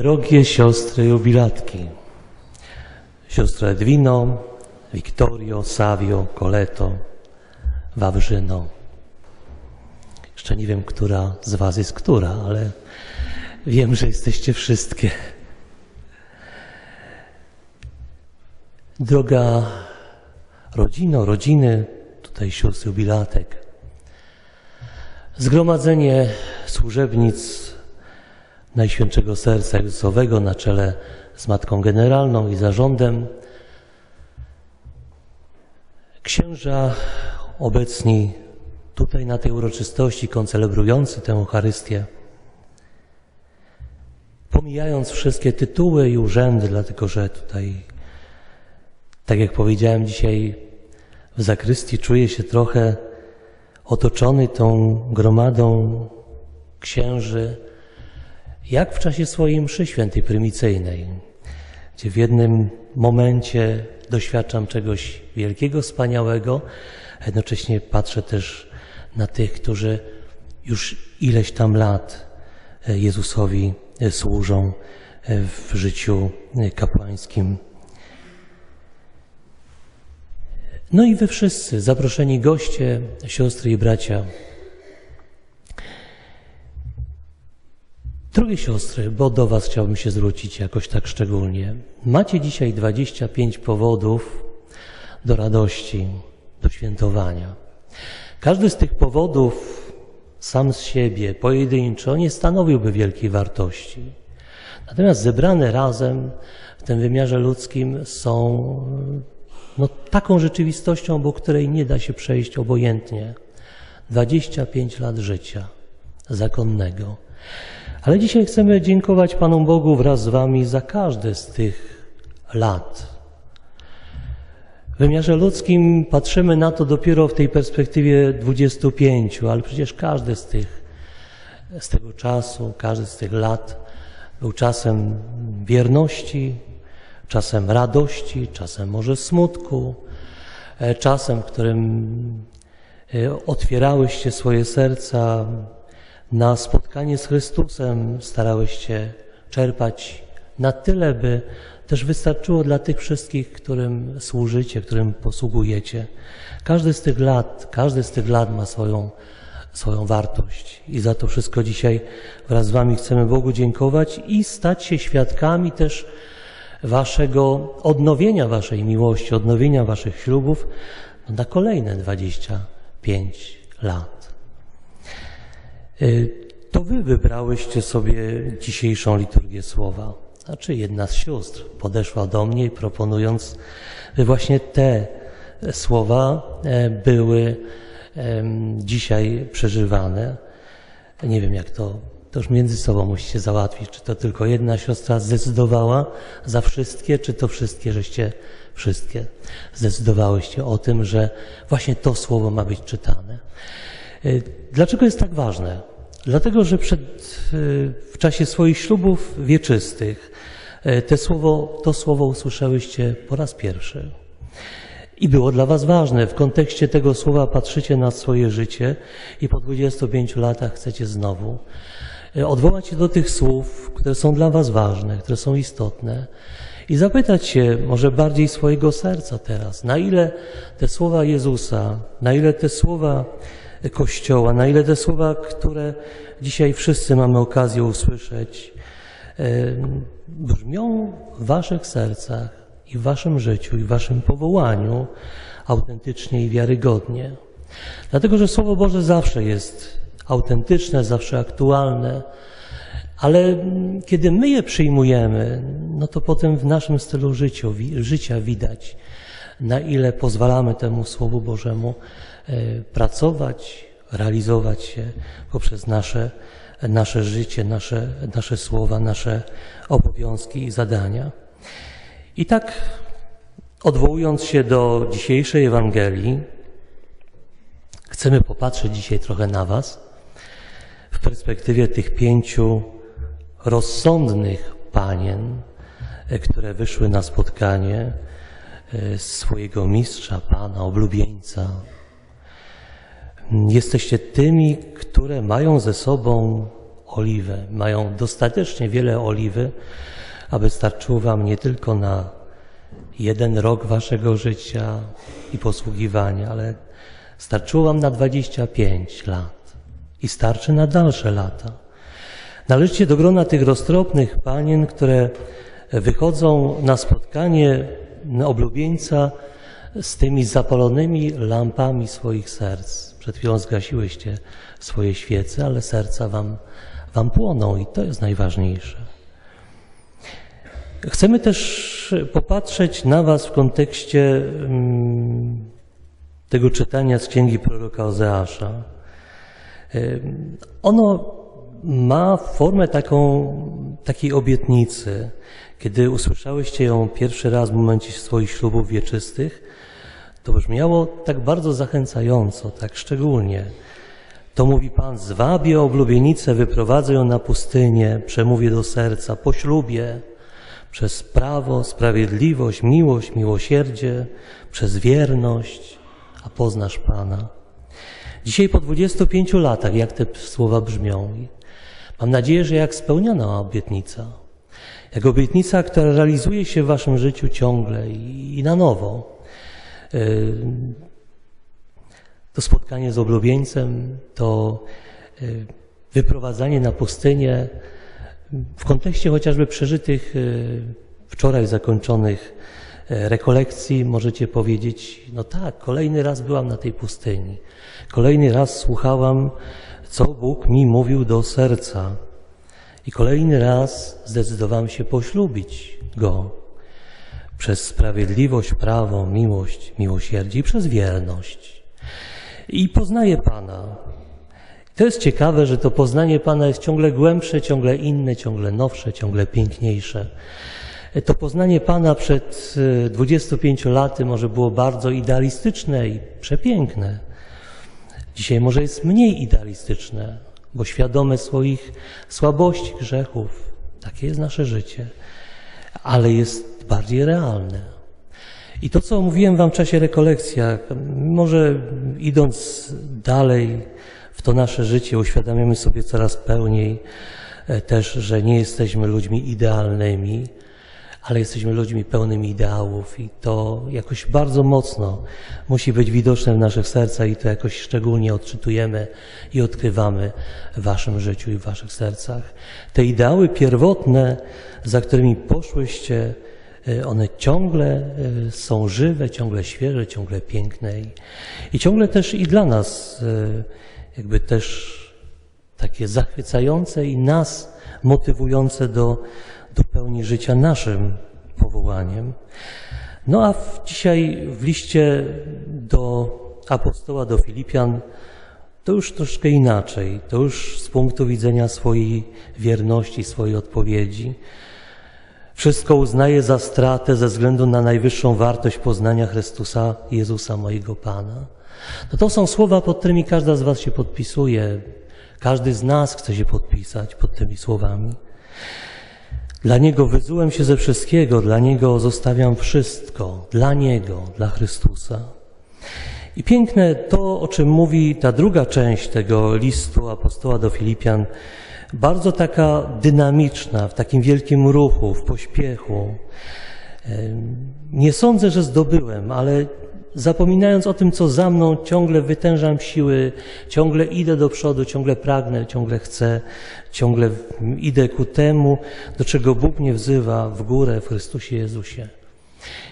Drogie siostry jubilatki, siostro Edwino, Wiktorio, Savio, Coleto, Wawrzyno. Jeszcze nie wiem, która z Was jest która, ale wiem, że jesteście wszystkie. Droga rodzino, rodziny, tutaj sióstr jubilatek, zgromadzenie służebnic Najświętszego Serca Jezusowego na czele z Matką Generalną i zarządem, księża obecni tutaj na tej uroczystości, koncelebrujący tę Eucharystię, pomijając wszystkie tytuły i urzędy, dlatego że tutaj, tak jak powiedziałem dzisiaj w zakrystii, czuję się trochę otoczony tą gromadą księży, jak w czasie swojej mszy świętej prymicyjnej, gdzie w jednym momencie doświadczam czegoś wielkiego, wspaniałego, a jednocześnie patrzę też na tych, którzy już ileś tam lat Jezusowi służą w życiu kapłańskim. No i wy wszyscy, zaproszeni goście, siostry i bracia. Drogie siostry, bo do Was chciałbym się zwrócić jakoś tak szczególnie. Macie dzisiaj 25 powodów do radości, do świętowania. Każdy z tych powodów sam z siebie, pojedynczo, nie stanowiłby wielkiej wartości. Natomiast zebrane razem w tym wymiarze ludzkim są no, taką rzeczywistością, obok której nie da się przejść obojętnie. 25 lat życia zakonnego. Ale dzisiaj chcemy dziękować Panu Bogu wraz z Wami za każde z tych lat. W wymiarze ludzkim patrzymy na to dopiero w tej perspektywie 25, ale przecież każdy z tych, z tego czasu, każdy z tych lat był czasem wierności, czasem radości, czasem może smutku, czasem, w którym otwierałyście swoje serca na spotkanie z Chrystusem, starałeś czerpać na tyle, by też wystarczyło dla tych wszystkich, którym służycie, którym posługujecie. Każdy z tych lat, każdy z tych lat ma swoją, swoją wartość i za to wszystko dzisiaj wraz z Wami chcemy Bogu dziękować i stać się świadkami też Waszego odnowienia Waszej miłości, odnowienia Waszych ślubów na kolejne 25 lat. To Wy wybrałyście sobie dzisiejszą liturgię słowa. Znaczy jedna z sióstr podeszła do mnie proponując, by właśnie te słowa były dzisiaj przeżywane. Nie wiem jak to, to już między sobą musicie załatwić, czy to tylko jedna siostra zdecydowała za wszystkie, czy to wszystkie, żeście wszystkie zdecydowałyście o tym, że właśnie to słowo ma być czytane. Dlaczego jest tak ważne? Dlatego, że przed, w czasie swoich ślubów wieczystych te słowo, to słowo usłyszałyście po raz pierwszy. I było dla Was ważne. W kontekście tego słowa patrzycie na swoje życie i po 25 latach chcecie znowu odwołać się do tych słów, które są dla Was ważne, które są istotne i zapytać się może bardziej swojego serca teraz, na ile te słowa Jezusa, na ile te słowa Kościoła, na ile te słowa, które dzisiaj wszyscy mamy okazję usłyszeć, brzmią w Waszych sercach i w Waszym życiu i w Waszym powołaniu autentycznie i wiarygodnie. Dlatego, że Słowo Boże zawsze jest autentyczne, zawsze aktualne, ale kiedy my je przyjmujemy, no to potem w naszym stylu życia widać, na ile pozwalamy temu Słowu Bożemu pracować, realizować się poprzez nasze, nasze życie, nasze, nasze słowa, nasze obowiązki i zadania. I tak, odwołując się do dzisiejszej Ewangelii, chcemy popatrzeć dzisiaj trochę na Was w perspektywie tych pięciu rozsądnych panien, które wyszły na spotkanie swojego mistrza, pana, oblubieńca, Jesteście tymi, które mają ze sobą oliwę. Mają dostatecznie wiele oliwy, aby starczyło Wam nie tylko na jeden rok Waszego życia i posługiwania, ale starczyło Wam na 25 lat i starczy na dalsze lata. Należycie do grona tych roztropnych panien, które wychodzą na spotkanie oblubieńca z tymi zapalonymi lampami swoich serc. Przed chwilą zgasiłyście swoje świece, ale serca wam, wam płoną i to jest najważniejsze. Chcemy też popatrzeć na Was w kontekście mm, tego czytania z księgi proroka Ozeasza. Ono ma formę taką, takiej obietnicy. Kiedy usłyszałyście ją pierwszy raz w momencie swoich ślubów wieczystych, to brzmiało tak bardzo zachęcająco, tak szczególnie. To mówi Pan, zwabię oblubienicę, wyprowadzę ją na pustynię, przemówię do serca, po ślubie, przez prawo, sprawiedliwość, miłość, miłosierdzie, przez wierność, a poznasz Pana. Dzisiaj po 25 latach, jak te słowa brzmią, mam nadzieję, że jak spełniona obietnica, jak obietnica, która realizuje się w Waszym życiu ciągle i, na nowo. Yy, to spotkanie z oblubieńcem, to yy, wyprowadzanie na pustynię w kontekście chociażby przeżytych yy, wczoraj zakończonych rekolekcji możecie powiedzieć, no tak, kolejny raz byłam na tej pustyni. Kolejny raz słuchałam, co Bóg mi mówił do serca. I kolejny raz zdecydowałem się poślubić Go przez sprawiedliwość, prawo, miłość, miłosierdzie i przez wierność. I poznaję Pana. To jest ciekawe, że to poznanie Pana jest ciągle głębsze, ciągle inne, ciągle nowsze, ciągle piękniejsze. To poznanie Pana przed 25 laty może było bardzo idealistyczne i przepiękne. Dzisiaj może jest mniej idealistyczne, bo świadome swoich słabości, grzechów. Takie jest nasze życie, ale jest bardziej realne. I to, co mówiłem Wam w czasie rekolekcji, może idąc dalej w to nasze życie, uświadamiamy sobie coraz pełniej też, że nie jesteśmy ludźmi idealnymi, ale jesteśmy ludźmi pełnymi ideałów i to jakoś bardzo mocno musi być widoczne w naszych sercach i to jakoś szczególnie odczytujemy i odkrywamy w Waszym życiu i w Waszych sercach. Te ideały pierwotne, za którymi poszłyście, y, one ciągle y, są żywe, ciągle świeże, ciągle piękne i, ciągle też i dla nas y, jakby też takie zachwycające i nas motywujące do, do pełni życia naszym powołaniem. No a w, dzisiaj w liście do apostoła, do Filipian, to już troszkę inaczej. To już z punktu widzenia swojej wierności, swojej odpowiedzi. Wszystko uznaję za stratę ze względu na najwyższą wartość poznania Chrystusa, Jezusa mojego Pana. No to są słowa, pod którymi każda z Was się podpisuje. Każdy z nas chce się podpisać pod tymi słowami. Dla Niego wyzułem się ze wszystkiego, dla Niego zostawiam wszystko, dla Niego, dla Chrystusa. I piękne to, o czym mówi ta druga część tego listu apostoła do Filipian, bardzo taka dynamiczna, w takim wielkim ruchu, w pośpiechu. Nie sądzę, że zdobyłem, ale zapominając o tym, co za mną, ciągle wytężam siły, ciągle idę do przodu, ciągle pragnę, ciągle chcę, ciągle idę ku temu, do czego Bóg mnie wzywa w górę w Chrystusie Jezusie.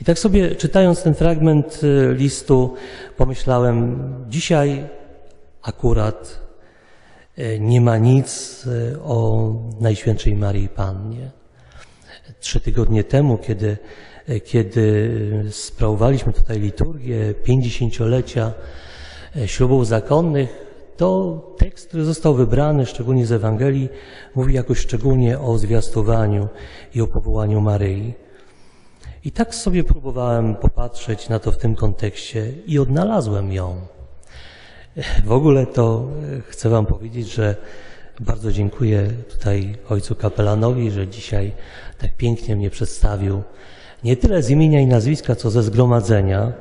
I tak sobie czytając ten fragment y, listu, pomyślałem, dzisiaj akurat y, nie ma nic y, o Najświętszej Marii Pannie. Trzy tygodnie temu, kiedy kiedy sprawowaliśmy tutaj liturgię pięćdziesięciolecia e, ślubów zakonnych, to tekst, który został wybrany, szczególnie z Ewangelii, mówi jakoś szczególnie o zwiastowaniu i o powołaniu Maryi. I tak sobie próbowałem popatrzeć na to w tym kontekście i odnalazłem ją. W ogóle to e, chcę Wam powiedzieć, że bardzo dziękuję tutaj ojcu kapelanowi, że dzisiaj tak pięknie mnie przedstawił nie tyle z imienia i nazwiska, co ze zgromadzenia,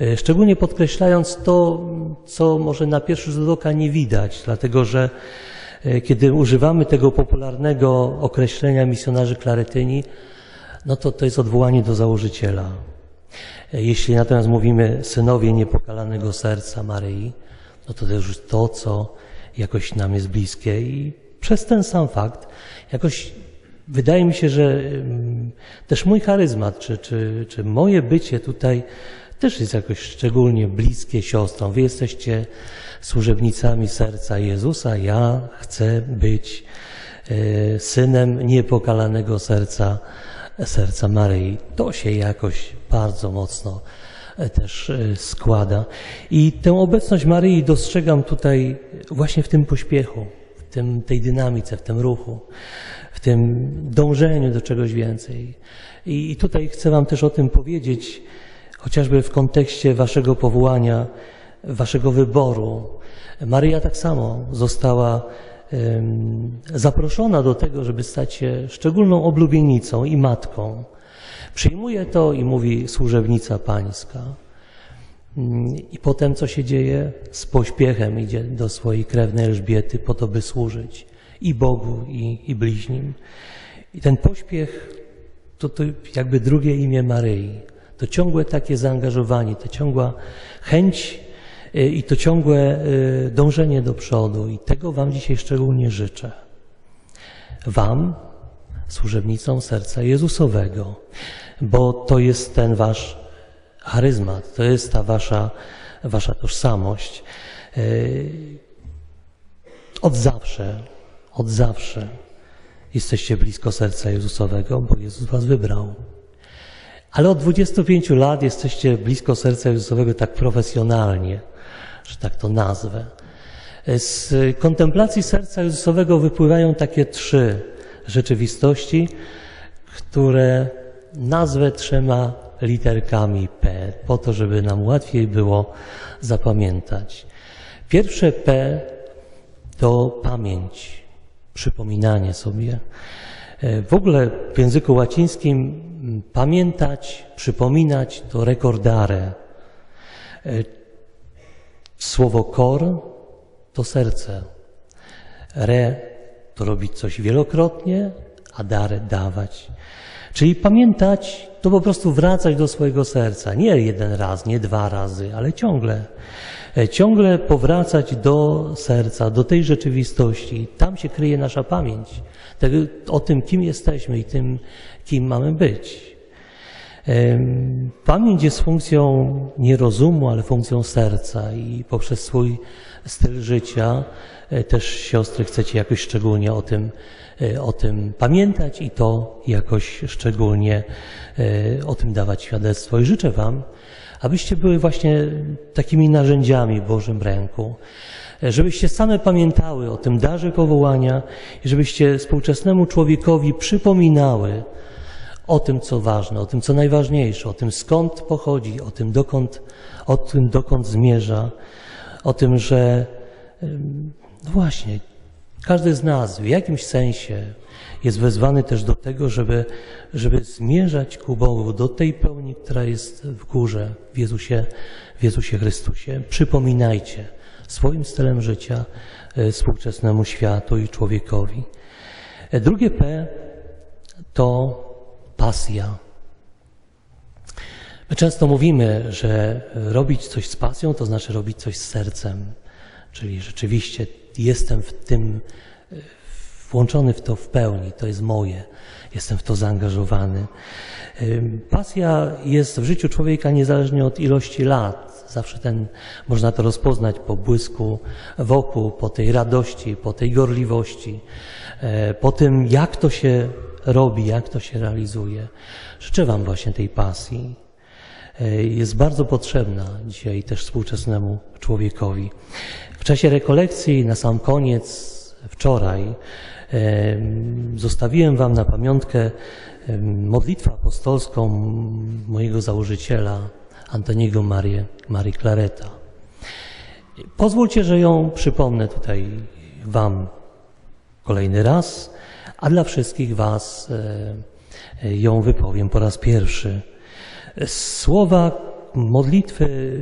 e, szczególnie podkreślając to, co może na pierwszy rzut oka nie widać, dlatego że e, kiedy używamy tego popularnego określenia misjonarzy klaretyni, no to to jest odwołanie do założyciela. E, Jeśli natomiast mówimy synowie niepokalanego serca Maryi, no to też to, co jakoś nam jest bliskie i przez ten sam fakt jakoś wydaje mi się, że też mój charyzmat, czy, czy, czy moje bycie tutaj też jest jakoś szczególnie bliskie siostrom. Wy jesteście służebnicami serca Jezusa, ja chcę być e, synem niepokalanego serca, serca Maryi. To się jakoś bardzo mocno e, też e, składa. I tę obecność Maryi dostrzegam tutaj właśnie w tym pośpiechu, w tym, tej dynamice, w tym ruchu, w tym dążeniu do czegoś więcej. I, tutaj chcę Wam też o tym powiedzieć, chociażby w kontekście Waszego powołania, Waszego wyboru. Maryja tak samo została zaproszona do tego, żeby stać się szczególną oblubienicą i matką. Przyjmuje to i mówi służebnica pańska. I potem co się dzieje? Z pośpiechem idzie do swojej krewnej Elżbiety po to, by służyć i Bogu, i, i bliźnim. I ten pośpiech to, to jakby drugie imię Maryi. To ciągłe takie zaangażowanie, to ciągła chęć y, i to ciągłe y, dążenie do przodu. I tego Wam dzisiaj szczególnie życzę. Wam, służebnicom serca Jezusowego, bo to jest ten Wasz charyzmat, to jest ta Wasza, wasza tożsamość. Y, Od zawsze, od zawsze jesteście blisko serca Jezusowego, bo Jezus Was wybrał. Ale od 25 lat jesteście blisko serca Jezusowego tak profesjonalnie, że tak to nazwę. Z kontemplacji serca Jezusowego wypływają takie trzy rzeczywistości, które nazwę trzema literkami P, po to, żeby nam łatwiej było zapamiętać. Pierwsze P to pamięć, przypominanie sobie. E, W ogóle w języku łacińskim pamiętać, przypominać to recordare. Słowo cor to serce. Re to robić coś wielokrotnie, a dare dawać. Czyli pamiętać to po prostu wracać do swojego serca. Nie jeden raz, nie dwa razy, ale ciągle. E, Ciągle powracać do serca, do tej rzeczywistości. Tam się kryje nasza pamięć. O tym, kim jesteśmy i tym, kim mamy być. Pamięć jest funkcją nie rozumu, ale funkcją serca i poprzez swój styl życia e, też siostry chcecie jakoś szczególnie o tym, e, o tym pamiętać i to jakoś szczególnie o tym dawać świadectwo. I życzę Wam, abyście były właśnie takimi narzędziami Bożym ręku, e, żebyście same pamiętały o tym darze powołania i żebyście współczesnemu człowiekowi przypominały, o tym, co ważne, o tym, co najważniejsze, o tym, skąd pochodzi, o tym, dokąd, o tym, dokąd zmierza, o tym, że no właśnie, każdy z nas w jakimś sensie jest wezwany też do tego, żeby, żeby zmierzać ku Bogu, do tej pełni, która jest w górze, w Jezusie, w Jezusie Chrystusie. Przypominajcie swoim stylem życia e, współczesnemu światu i człowiekowi. E, Drugie P to pasja. My często mówimy, że robić coś z pasją to znaczy robić coś z sercem. Czyli rzeczywiście jestem w tym e, włączony w to w pełni, to jest moje, jestem w to zaangażowany. Pasja jest w życiu człowieka niezależnie od ilości lat. Zawsze ten, można to rozpoznać po błysku wokół, po tej radości, po tej gorliwości, e, po tym, jak to się robi, jak to się realizuje. Życzę Wam właśnie tej pasji. E, Jest bardzo potrzebna dzisiaj też współczesnemu człowiekowi. W czasie rekolekcji, na sam koniec, wczoraj, em, zostawiłem Wam na pamiątkę modlitwę apostolską mojego założyciela, Antoniego Marii Clareta. Pozwólcie, że ją przypomnę tutaj Wam kolejny raz, a dla wszystkich Was ją wypowiem po raz pierwszy. Słowa modlitwy,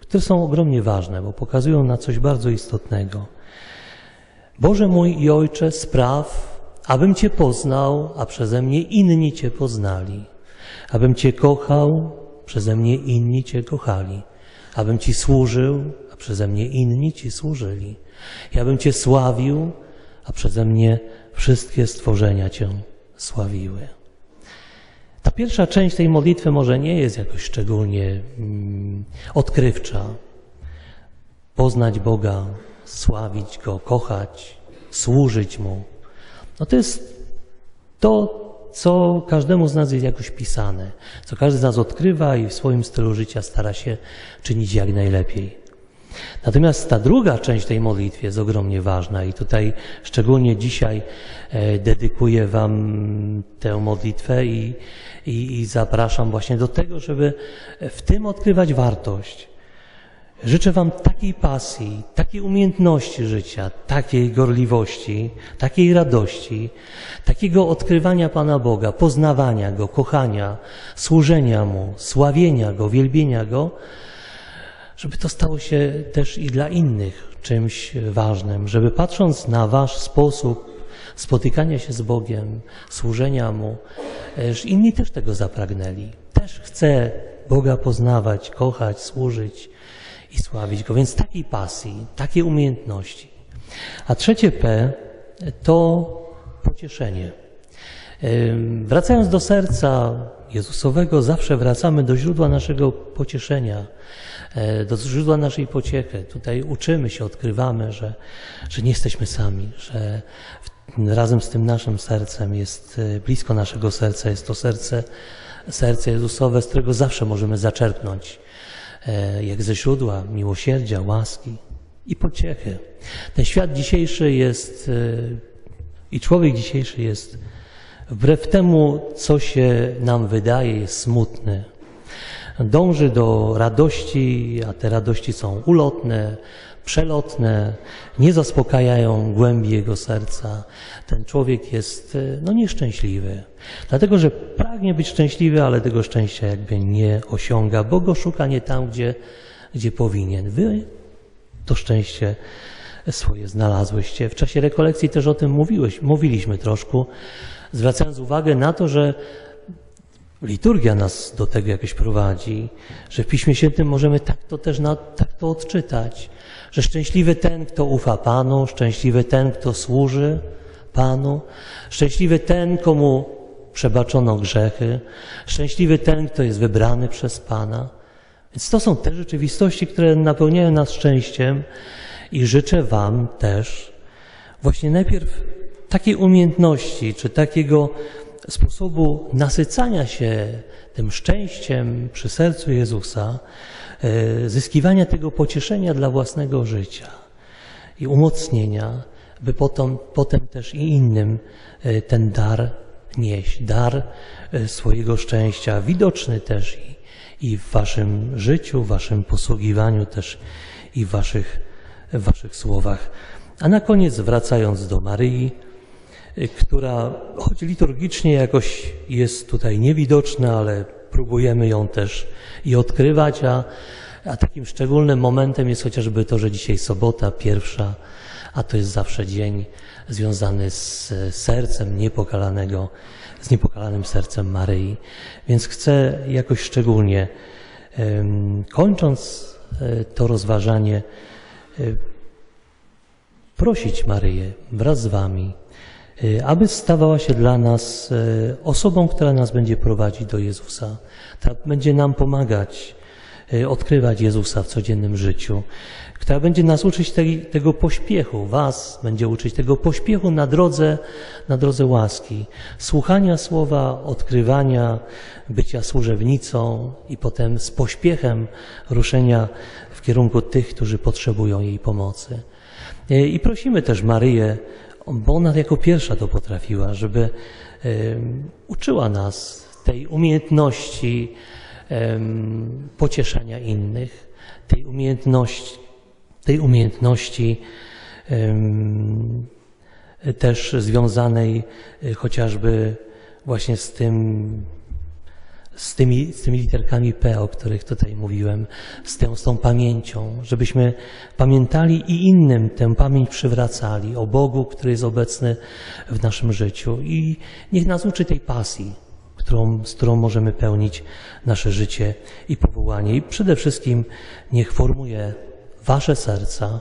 które są ogromnie ważne, bo pokazują na coś bardzo istotnego. Boże mój i Ojcze, spraw, abym Cię poznał, a przeze mnie inni Cię poznali. Abym Cię kochał, przeze mnie inni Cię kochali. Abym Ci służył, a przeze mnie inni Ci służyli. Ja bym Cię sławił, a przeze mnie wszystkie stworzenia Cię sławiły. Ta pierwsza część tej modlitwy może nie jest jakoś szczególnie mm, odkrywcza. Poznać Boga, sławić Go, kochać, służyć Mu. No to jest to, co każdemu z nas jest jakoś pisane, co każdy z nas odkrywa i w swoim stylu życia stara się czynić jak najlepiej. Natomiast ta druga część tej modlitwy jest ogromnie ważna i tutaj szczególnie dzisiaj e, dedykuję Wam tę modlitwę i, i, i zapraszam właśnie do tego, żeby w tym odkrywać wartość. Życzę Wam takiej pasji, takiej umiejętności życia, takiej gorliwości, takiej radości, takiego odkrywania Pana Boga, poznawania Go, kochania, służenia Mu, sławienia Go, wielbienia Go, żeby to stało się też i dla innych czymś ważnym, żeby patrząc na Wasz sposób spotykania się z Bogiem, służenia Mu, inni też tego zapragnęli. Też chcę Boga poznawać, kochać, służyć i sławić Go. Więc takiej pasji, takiej umiejętności. A trzecie P to pocieszenie. Wracając do serca Jezusowego, zawsze wracamy do źródła naszego pocieszenia, e, do źródła naszej pociechy. Tutaj uczymy się, odkrywamy, że, że nie jesteśmy sami, że razem z tym naszym sercem jest e, blisko naszego serca, jest to serce, serce Jezusowe, z którego zawsze możemy zaczerpnąć, jak ze źródła miłosierdzia, łaski i pociechy. Ten świat dzisiejszy jest i człowiek dzisiejszy jest wbrew temu, co się nam wydaje, jest smutny. Dąży do radości, a te radości są ulotne, przelotne, nie zaspokajają głębi jego serca. Ten człowiek jest no, nieszczęśliwy, dlatego że pragnie być szczęśliwy, ale tego szczęścia jakby nie osiąga, bo go szuka nie tam, gdzie, gdzie powinien. Wy to szczęście swoje znalazłyście. W czasie rekolekcji też o tym mówiłeś, mówiliśmy troszkę, zwracając uwagę na to, że liturgia nas do tego jakoś prowadzi, że w Piśmie Świętym możemy tak to też na, tak to odczytać, że szczęśliwy ten, kto ufa Panu, szczęśliwy ten, kto służy Panu, szczęśliwy ten, komu przebaczono grzechy, szczęśliwy ten, kto jest wybrany przez Pana. Więc to są te rzeczywistości, które napełniają nas szczęściem i życzę Wam też właśnie najpierw takiej umiejętności, czy takiego sposobu nasycania się tym szczęściem przy sercu Jezusa, zyskiwania tego pocieszenia dla własnego życia i umocnienia, by potem, potem też i innym e, ten dar nieść, dar e, swojego szczęścia, widoczny też i, i w waszym życiu, w waszym posługiwaniu też i w waszych, w waszych słowach. A na koniec, wracając do Maryi, która choć liturgicznie jakoś jest tutaj niewidoczna, ale próbujemy ją też i odkrywać, a, a takim szczególnym momentem jest chociażby to, że dzisiaj sobota pierwsza, a to jest zawsze dzień związany z sercem niepokalanego, z niepokalanym sercem Maryi. Więc chcę jakoś szczególnie, kończąc e, to rozważanie, e, prosić Maryję wraz z Wami, aby stawała się dla nas y, osobą, która nas będzie prowadzić do Jezusa, która będzie nam pomagać y, odkrywać Jezusa w codziennym życiu, która będzie nas uczyć tej, tego pośpiechu, Was będzie uczyć tego pośpiechu na drodze, na drodze łaski, słuchania słowa, odkrywania, bycia służebnicą i potem z pośpiechem ruszenia w kierunku tych, którzy potrzebują jej pomocy. I prosimy też Maryję, bo ona jako pierwsza to potrafiła, żeby uczyła nas tej umiejętności pocieszania innych, tej umiejętności, tej umiejętności też związanej e, chociażby właśnie z tym, z tymi, z tymi literkami P, o których tutaj mówiłem, z tą, z tą pamięcią, żebyśmy pamiętali i innym tę pamięć przywracali o Bogu, który jest obecny w naszym życiu. I niech nas uczy tej pasji, którą, z którą możemy pełnić nasze życie i powołanie. I przede wszystkim niech formuje Wasze serca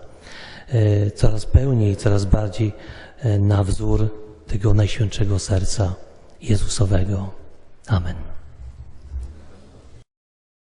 e, coraz pełniej, coraz bardziej e, na wzór tego Najświętszego Serca Jezusowego. Amen.